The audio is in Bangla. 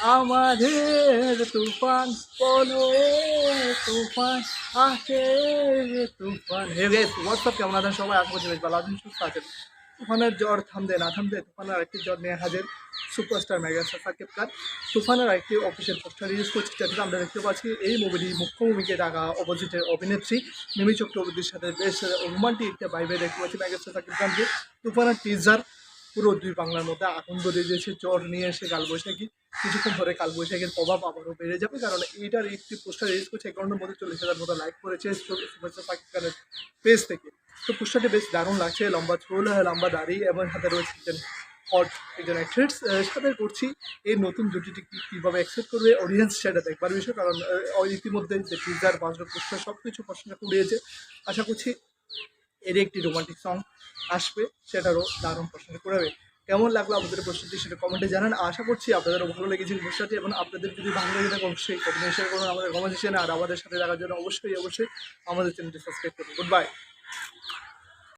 আমাদের তুফান, বলো, তুফান আসে তুফান। হে গে হোয়াটসঅ্যাপ কেমন আছেন সবাই? আশা করছি বেশ ভালো আছেন, সুস্থ আছেন। তুফানের জ্বর থামদে না থামদে তুফানের আরেকটি জ্বর নিয়ে হাজির সুপারস্টার মেগাস্টার সাকিব খান। তুফানের আরেকটি অফিসের পোস্টার রিলিজ করছে, যেটা আমরা দেখতে পাচ্ছি, এই মুভিটি মুখ্য ভূমিকে ডাকা অপোজিটের অভিনেত্রী মিমি চক্রবর্তীর সাথে বেশ রোমান্টিক একটা বাইবে দেখতে পাচ্ছি মেগাস্টার সাকিব খানকে। তুফানের টিজার পুরো দুই বাংলার মধ্যে আতঙ্ক দিয়ে দিয়েছে, জ্বর নিয়ে এসে কালবৈশাখী কিছুক্ষণ পরে কালবৈশাখীর প্রভাব আবারও বেড়ে যাবে, কারণ এইটার একটি পোস্টার রিলিজ করছে অ্যাকাউন্টের মধ্যে চল্লিশ হাজার মতো লাইক করেছে সাকিব খানের পেজ থেকে। তো পোস্টারটি বেশ দারুণ লাগছে, লম্বা চুল লম্বা দাড়ি এবং হাতে রয়েছে একজন হট একজন অ্যাক্ট্রেস সাথে করছি। এই নতুন জুটিটি কীভাবে অ্যাকসেপ্ট করবে অডিয়েন্স সেটা দেখবার বিষয়, কারণ ইতিমধ্যে যে টিজার বাজর পোস্টার সব কিছু পছন্দ কুড়িয়েছে আশা করছি এর একটি রোমান্টিক সং আসবে, সেটারও দারুণ পছন্দ করবে কেমন লাগল আপনাদের প্রশ্নটি সেটা কমেন্টে জানান। আশা করছি আপনাদেরও ভালো লেগেছে পোস্টারটি এবং আপনাদের যদি ভালো লেগে থাকে অবশ্যই কমেন্ট শেয়ার করুন, আমাদের কমেন্ট আর আমাদের সাথে দেখার জন্য অবশ্যই অবশ্যই আমাদের চ্যানেলটি সাবস্ক্রাইব করুন। Good bye